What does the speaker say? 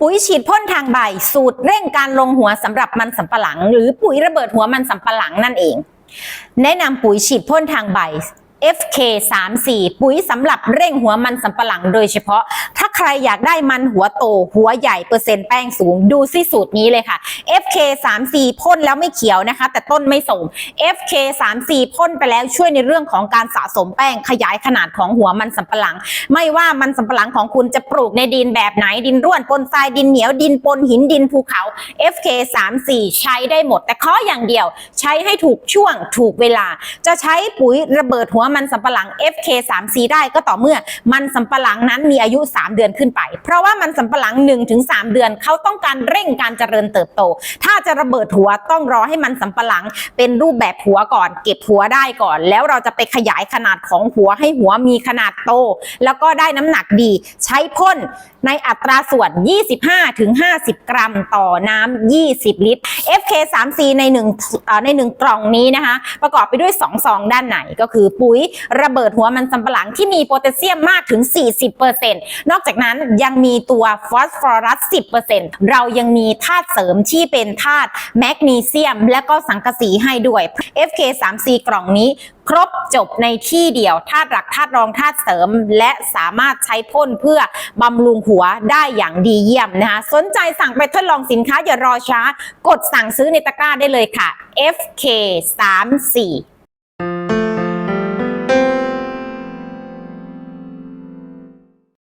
ปุ๋ยฉีดพ่นทางใบ สูตรเร่งการลงหัวสำหรับมันสำปะหลัง หรือปุ๋ยระเบิดหัวมันสำปะหลังนั่นเอง แนะนำปุ๋ยฉีดพ่นทางใบ FK 3 4 ปุ๋ยสำหรับเร่งหัวมันสำปะหลังโดยเฉพาะ ถ้า ใครอยากได้มันหัวโตหัวใหญ่เปอร์เซ็นต์แป้งสูงดูซิสูตรนี้เลยค่ะ FK 3 4พ่นแล้วไม่เขียวนะคะ แต่ต้นไม่สม FK 3 4พ่นไปแล้วช่วยในเรื่องของการสะสมแป้งขยายขนาดของหัวมันสำปะหลัง ไม่ว่ามันสำปะหลังของคุณจะปลูกในดินแบบไหนดินร่วนปนทรายดินเหนียวดินปนหินดินภูเขา FK 3 4ใช้ได้หมด แต่ข้ออย่างเดียวใช้ให้ถูกช่วงถูกเวลา จะใช้ปุ๋ยระเบิดหัวมันสำปะหลัง FK 3 4ได้ก็ต่อเมื่อมันสำปะหลังนั้นมีอายุ 3 เดือนขึ้นไป เพราะว่ามันสำปะหลัง 1-3 เดือนเขาต้องการเร่งการเจริญเติบโต ถ้าจะระเบิดหัวต้องรอให้มันสำปะหลัง เป็นรูปแบบหัวก่อน เก็บหัวได้ก่อน แล้วเราจะไปขยายขนาดของหัวให้หัวมีขนาดโต แล้วก็ได้น้ำหนักดี ใช้พ่นในอัตราส่วน 25-50 กรัมต่อน้ำ20 ลิตร FK 3 C ในหนึ่งในหนึ่งกล่องนี้นะคะ ประกอบไปด้วย2ซองด้านในก็คือปุ๋ยระเบิดหัวมันสำปะหลังที่มีโพแทสเซียมมากถึง 40%นอกจากนั้นยังมีตัวฟอสฟอรัส 10%เรายังมีธาตุเสริมที่เป็นธาตุแมกนีเซียม และก็สังกะสีให้ด้วย FK 3 C กล่องนี้ครบจบในที่เดียวธาตุหลักธาตุรองธาตุเสริม และสามารถใช้พ่นเพื่อบำรุงหัวได้อย่างดีเยี่ยมนะคะสนใจสั่งไปทดลองสินค้าอย่ารอช้า กดสั่งซื้อในตะกร้าได้เลยค่ะ FK 3 4